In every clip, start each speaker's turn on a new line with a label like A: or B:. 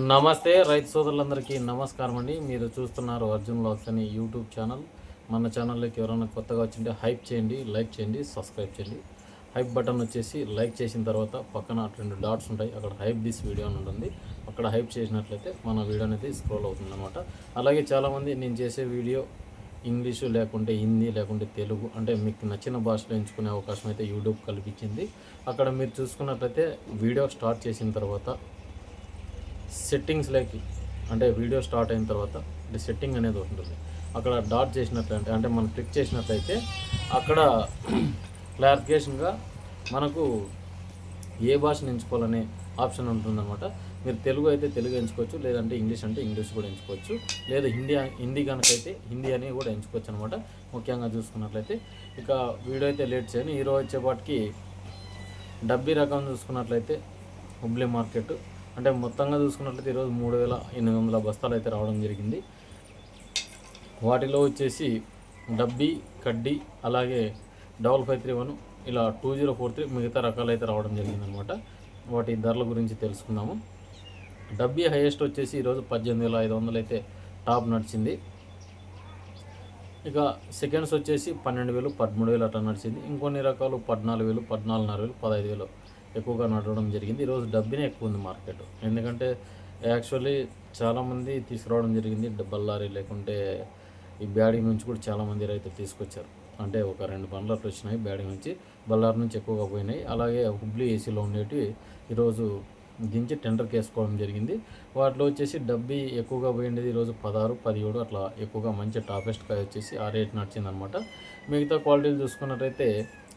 A: నమస్తే రైతు సోదరులందరికీ నమస్కారం అండి. మీరు చూస్తున్నారు అర్జున్ లాక్స్ అని యూట్యూబ్ ఛానల్. మన ఛానల్లోకి ఎవరైనా కొత్తగా వచ్చింటే హైప్ చేయండి లైక్ చేయండి సబ్స్క్రైబ్ చేయండి. హైప్ బటన్ వచ్చేసి లైక్ చేసిన తర్వాత పక్కన రెండు డాట్స్ ఉంటాయి. అక్కడ హైప్ దిస్ వీడియో అని ఉంటుంది. అక్కడ హైప్ చేసినట్లయితే మన వీడియో అనేది స్క్రోల్ అవుతుంది అనమాట అలాగే చాలామంది నేను చేసే వీడియో ఇంగ్లీషు లేకుంటే హిందీ లేకుంటే తెలుగు అంటే మీకు నచ్చిన భాషలో ఎంచుకునే అవకాశం అయితే యూట్యూబ్ కల్పించింది. అక్కడ మీరు చూసుకున్నట్లయితే వీడియో స్టార్ట్ చేసిన తర్వాత సెట్టింగ్స్లోకి అంటే వీడియో స్టార్ట్ అయిన తర్వాత అంటే సెట్టింగ్ అనేది ఉంటుంది. అక్కడ డాట్ చేసినట్లయితే అంటే మనం క్లిక్ చేసినట్లయితే అక్కడ క్లారిఫికేషన్గా మనకు ఏ భాషను ఎంచుకోవాలనే ఆప్షన్ ఉంటుందన్నమాట. మీరు తెలుగు అయితే తెలుగు ఎంచుకోవచ్చు లేదంటే ఇంగ్లీష్ అంటే ఇంగ్లీష్ కూడా ఎంచుకోవచ్చు లేదా హిందీ హిందీ కనుకైతే హిందీ అని కూడా ఎంచుకోవచ్చు అనమాట ముఖ్యంగా చూసుకున్నట్లయితే ఇక వీడియో అయితే లేట్ చేయను. ఈరోజు వచ్చేపాటికి డబ్బీ రకం చూసుకున్నట్లయితే హుబ్లీ మార్కెట్. అంటే మొత్తంగా చూసుకున్నట్లయితే ఈరోజు మూడు వేల ఎనిమిది వందల బస్తాలు అయితే రావడం జరిగింది. వాటిలో వచ్చేసి డబ్బీ కడ్డీ అలాగే డబల్ ఫైవ్ త్రీ వన్ ఇలా టూ జీరో ఫోర్ త్రీ మిగతా రకాలు అయితే రావడం జరిగిందనమాట వాటి ధరల గురించి తెలుసుకుందాము. డబ్బీ హైయెస్ట్ వచ్చేసి ఈరోజు పద్దెనిమిది వేల ఐదు వందలు అయితే టాప్ నడిచింది. ఇక సెకండ్స్ వచ్చేసి పన్నెండు వేలు పదమూడు వేలు అట్లా నడిచింది. ఇంకొన్ని రకాలు పద్నాలుగు వేలు పద్నాలుగున్నర వేలు పదహైదు వేలు ఎక్కువగా నడవడం జరిగింది. ఈరోజు డబ్బినే ఎక్కువ ఉంది మార్కెట్. ఎందుకంటే యాక్చువల్లీ చాలామంది తీసుకురావడం జరిగింది. బల్లారి లేకుంటే ఈ బ్యాడీ నుంచి కూడా చాలామంది రైతులు తీసుకొచ్చారు. అంటే ఒక రెండు బండ్లు అట్లా వచ్చినాయి బ్యాడీ నుంచి. బల్లారి నుంచి ఎక్కువగా పోయినాయి. అలాగే హుబ్లీ ఏసీలో ఉండేటివి ఈరోజు దించి టెండర్కి వేసుకోవడం జరిగింది. వాటిలో వచ్చేసి డబ్బీ ఎక్కువగా పోయిండేది ఈరోజు పదహారు పదిహేడు అట్లా ఎక్కువగా మంచి టాపెస్ట్ కాయ వచ్చేసి ఆ రేట్ నడిచిందనమాట. మిగతా క్వాలిటీలు చూసుకున్నట్టయితే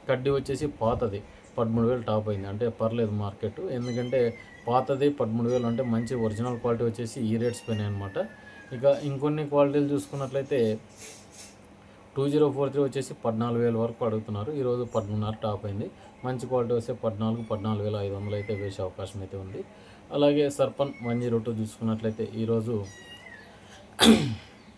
A: కడ్డీ వచ్చేసి పాతది. పదమూడు వేలు టాప్ అయింది. అంటే పర్లేదు మార్కెట్. ఎందుకంటే పాతది పదమూడు వేలు అంటే మంచి ఒరిజినల్ క్వాలిటీ వచ్చేసి ఈ రేట్స్ పోయినాయి అనమాట ఇక ఇంకొన్ని క్వాలిటీలు చూసుకున్నట్లయితే టూ జీరో ఫోర్ త్రీ వచ్చేసి పద్నాలుగు వేల వరకు అడుగుతున్నారు. ఈరోజు పదమూడున్నర టాప్ అయింది. మంచి క్వాలిటీ వస్తే పద్నాలుగు పద్నాలుగు వేల ఐదు వందలు అయితే వేసే అవకాశం అయితే ఉంది. అలాగే సర్పన్ వన్ జీరో టూ చూసుకున్నట్లయితే ఈరోజు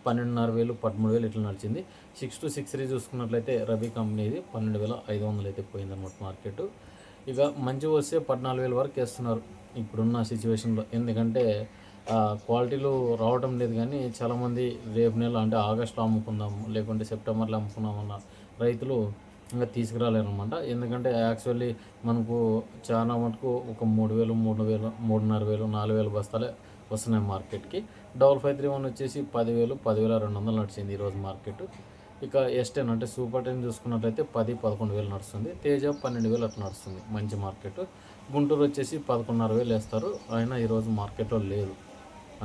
A: పన్నెండున్నర వేలు పదమూడు వేలు ఇట్లా నడిచింది. సిక్స్ టు సిక్స్ త్రీ చూసుకున్నట్లయితే రబీ కంపెనీది పన్నెండు వేల ఐదు వందలు అయితే పోయిందన్నమాట మార్కెట్. ఇక మంచి వస్తే పద్నాలుగు వేల వరకు వేస్తున్నారు ఇప్పుడున్న సిచ్యువేషన్లో. ఎందుకంటే క్వాలిటీలు రావటం లేదు కానీ చాలామంది రేపు నెల అంటే ఆగస్టులో అమ్ముకుందాము లేకుంటే సెప్టెంబర్లో అమ్ముకుందామన్న రైతులు ఇంకా తీసుకురాలేరనమాట ఎందుకంటే యాక్చువల్లీ మనకు చాలా మటుకు ఒక మూడు వేలు మూడు వేలు మూడున్నర వేలు నాలుగు వేలు బస్తాలే వస్తున్నాయి మార్కెట్కి. డబల్ ఫైవ్ త్రీ వన్ వచ్చేసి పదివేలు పదివేల రెండు వందలు నడిచింది ఈరోజు మార్కెట్. ఇక ఎస్ టెన్ అంటే సూపర్ టెన్ చూసుకున్నట్లయితే పది పదకొండు వేలు నడుస్తుంది. తేజ పన్నెండు వేలు అట్లా నడుస్తుంది మంచి మార్కెట్. గుంటూరు వచ్చేసి పదకొండున్నర వేలు వేస్తారు. అయినా ఈరోజు మార్కెట్లో లేదు.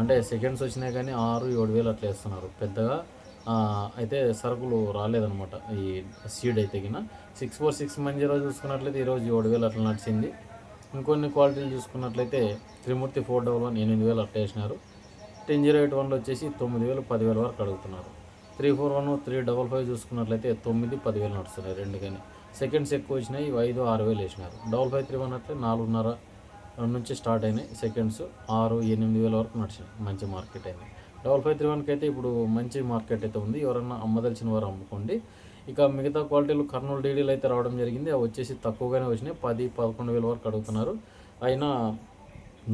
A: అంటే సెకండ్స్ వచ్చినాయి కానీ ఆరు ఏడు వేలు అట్లా వేస్తున్నారు. పెద్దగా అయితే సరుకులు రాలేదనమాట ఈ సీడ్ అయితే కింద సిక్స్ ఫోర్ సిక్స్ మంచి రోజు చూసుకున్నట్లయితే ఈరోజు ఏడు వేలు అట్లా నడిచింది. ఇంకొన్ని క్వాలిటీలు చూసుకున్నట్లయితే త్రిమూర్తి ఫోర్ డబల్ వన్ ఎనిమిది వేలు అట్లా వేసినారు. టెన్ జీరో ఎయిట్ వన్లో వచ్చేసి తొమ్మిది వేలు పదివేల వరకు అడుగుతున్నారు. Three four one three double five చూసుకున్నట్లయితే తొమ్మిది పదివేలు నడుస్తున్నాయి రెండు కానీ. సెకండ్స్ ఎక్కువ వచ్చినాయి ఐదు ఆరు వేలు వేసినారు. డబల్ ఫైవ్ త్రీ వన్ అయితే నాలుగున్నర నుంచి స్టార్ట్ అయినాయి. సెకండ్స్ ఆరు ఎనిమిది వేల వరకు నడిచినాయి. మంచి మార్కెట్ అయింది. డబల్ ఫైవ్ త్రీ వన్కి అయితే ఇప్పుడు మంచి మార్కెట్ అయితే ఉంది. ఎవరన్నా అమ్మదలిచిన వారు అమ్ముకోండి. ఇక మిగతా క్వాలిటీలు కర్నూలు డీడీలు అయితే రావడం జరిగింది. అవి వచ్చేసి తక్కువగానే వచ్చినాయి. పది పదకొండు వేల వరకు అడుగుతున్నారు. అయినా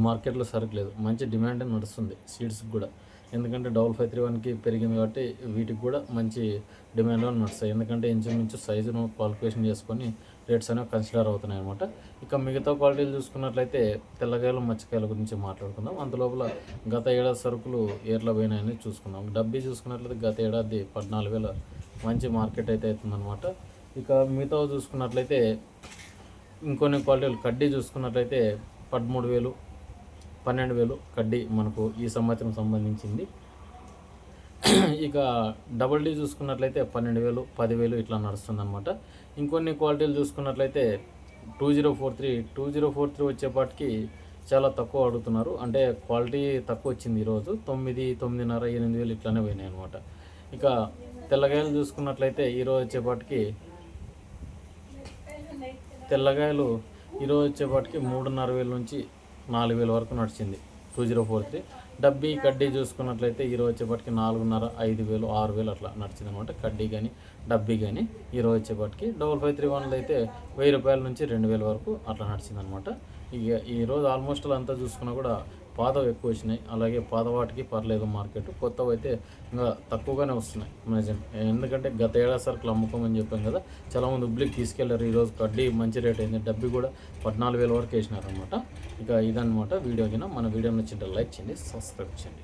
A: మార్కెట్లో సరుకు లేదు. మంచి డిమాండ్ నడుస్తుంది సీడ్స్కి కూడా. ఎందుకంటే డబల్ ఫైవ్ త్రీ వన్కి పెరిగింది కాబట్టి వీటికి కూడా మంచి డిమాండ్లో నడుస్తాయి. ఎందుకంటే ఇంచుమించు సైజును క్వాలిఫికేషన్ చేసుకొని రేట్స్ అనేవి కన్సిడర్ అవుతున్నాయి అనమాట ఇక మిగతా క్వాలిటీలు చూసుకున్నట్లయితే తెల్లకాయలు మచ్చకాయల గురించి మాట్లాడుకుందాం. అంతలోపల గత ఏడాది సరుకులు ఏర్ల పోయినాయని చూసుకుందాం. డబ్బీ చూసుకున్నట్లయితే గత ఏడాది పద్నాలుగు వేల మంచి మార్కెట్ అయితే అవుతుందన్నమాట. ఇక మిగతా చూసుకున్నట్లయితే ఇంకొన్ని క్వాలిటీలు కడ్డీ చూసుకున్నట్లయితే పదమూడు వేలు పన్నెండు వేలు కడ్డీ మనకు ఈ సంవత్సరం సంబంధించింది. ఇక డబుల్ డీ చూసుకున్నట్లయితే పన్నెండు వేలు పదివేలు ఇట్లా నడుస్తుంది అనమాట ఇంకొన్ని క్వాలిటీలు చూసుకున్నట్లయితే two zero four three two zero four three వచ్చేపాటికి చాలా తక్కువ అడుగుతున్నారు. అంటే క్వాలిటీ తక్కువ వచ్చింది ఈరోజు. తొమ్మిది తొమ్మిదిన్నర ఎనిమిది వేలు ఇట్లానే పోయినాయి అనమాట ఇక తెల్లగాయలు చూసుకున్నట్లయితే ఈరోజు వచ్చేపాటికి తెల్లగాయలు ఈరోజు వచ్చేపాటికి మూడున్నర వేల నుంచి నాలుగు వేల వరకు నడిచింది. Two zero four three. డబ్బీ కడ్డీ చూసుకున్నట్లయితే ఈరోజు వచ్చేపాటికి నాలుగున్నర ఐదు వేలు ఆరు వేలు అట్లా నడిచింది అనమాట కడ్డీ కానీ డబ్బీ కానీ ఈరోజు వచ్చేపాటికి డబల్ ఫైవ్ త్రీ వన్లో అయితే వెయ్యి రూపాయల నుంచి రెండు వేల వరకు అట్లా నడిచింది అనమాట ఇక ఈరోజు ఆల్మోస్ట్ అంతా చూసుకున్నా కూడా పాతవి ఎక్కువ వచ్చినాయి. అలాగే పాత వాటికి పర్లేదు మార్కెట్. కొత్తవి అయితే ఇంకా తక్కువగానే వస్తున్నాయి నిజం ఎందుకంటే గత ఏడాది సరుకులు అమ్ముకోమని చెప్పాం కదా చాలామంది ఉబ్లికి తీసుకెళ్ళారు. ఈరోజు కడ్డీ మంచి రేట్ అయింది. డబ్బి కూడా పద్నాలుగు వేల వరకు వేసినారనమాట ఇక ఇదనమాట వీడియో కింద. మన వీడియో నచ్చింటే లైక్ చేయండి సబ్స్క్రైబ్ చేయండి.